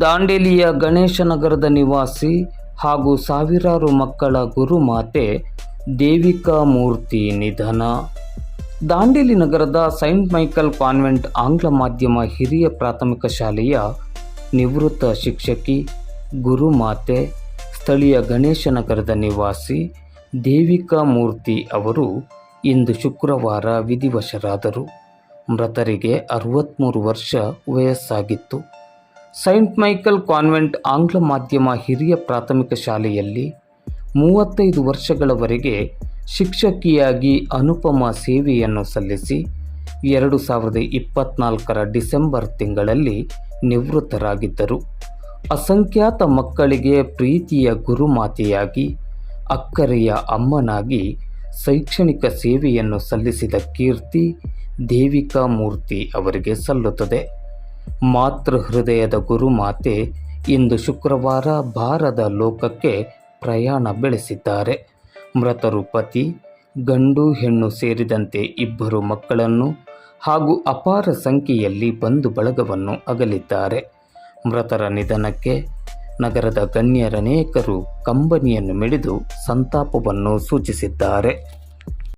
ದಾಂಡೇಲಿಯ ಗಣೇಶನಗರದ ನಿವಾಸಿ ಹಾಗೂ ಸಾವಿರಾರು ಮಕ್ಕಳ ಗುರುಮಾತೆ ದೇವಿಕಾ ಮೂರ್ತಿ ನಿಧನ. ದಾಂಡೇಲಿ ನಗರದ ಸೈಂಟ್ ಮೈಕಲ್ ಕಾನ್ವೆಂಟ್ ಆಂಗ್ಲ ಮಾಧ್ಯಮ ಹಿರಿಯ ಪ್ರಾಥಮಿಕ ಶಾಲೆಯ ನಿವೃತ್ತ ಶಿಕ್ಷಕಿ, ಗುರುಮಾತೆ, ಸ್ಥಳೀಯ ಗಣೇಶನಗರದ ನಿವಾಸಿ ದೇವಿಕಾ ಮೂರ್ತಿ ಅವರು ಇಂದು ಶುಕ್ರವಾರ ವಿಧಿವಶರಾದರು. ಮೃತರಿಗೆ ಅರವತ್ತ್ಮೂರು ವರ್ಷ ವಯಸ್ಸಾಗಿತ್ತು. ಸೈಂಟ್ ಮೈಕಲ್ ಕಾನ್ವೆಂಟ್ ಆಂಗ್ಲ ಮಾಧ್ಯಮ ಹಿರಿಯ ಪ್ರಾಥಮಿಕ ಶಾಲೆಯಲ್ಲಿ ಮೂವತ್ತೈದು ವರ್ಷಗಳವರೆಗೆ ಶಿಕ್ಷಕಿಯಾಗಿ ಅನುಪಮ ಸೇವೆಯನ್ನು ಸಲ್ಲಿಸಿ ಎರಡು ಸಾವಿರದ ಇಪ್ಪತ್ನಾಲ್ಕರ ಡಿಸೆಂಬರ್ ತಿಂಗಳಲ್ಲಿ ನಿವೃತ್ತರಾಗಿದ್ದರು. ಅಸಂಖ್ಯಾತ ಮಕ್ಕಳಿಗೆ ಪ್ರೀತಿಯ ಗುರುಮಾತೆಯಾಗಿ ಅಕ್ಕರೆಯ ಅಮ್ಮನಾಗಿ ಶೈಕ್ಷಣಿಕ ಸೇವೆಯನ್ನು ಸಲ್ಲಿಸಿದ ಕೀರ್ತಿ ದೇವಿಕಾ ಮೂರ್ತಿ ಅವರಿಗೆ ಸಲ್ಲುತ್ತದೆ. ಮಾತೃ ಹೃದಯದ ಗುರುಮಾತೆ ಇಂದು ಶುಕ್ರವಾರ ಭಾರದ ಲೋಕಕ್ಕೆ ಪ್ರಯಾಣ ಬೆಳೆಸಿದ್ದಾರೆ. ಮೃತರು ಪತಿ ಗಂಡು ಹೆಣ್ಣು ಸೇರಿದಂತೆ ಇಬ್ಬರು ಮಕ್ಕಳನ್ನು ಹಾಗೂ ಅಪಾರ ಸಂಖ್ಯೆಯಲ್ಲಿ ಬಂಧು ಬಳಗವನ್ನು ಅಗಲಿದ್ದಾರೆ. ಮೃತರ ನಿಧನಕ್ಕೆ ನಗರದ ಗಣ್ಯರನೇಕರು ಕಂಬನಿಯನ್ನು ಮಿಡಿದು ಸಂತಾಪವನ್ನು ಸೂಚಿಸಿದ್ದಾರೆ.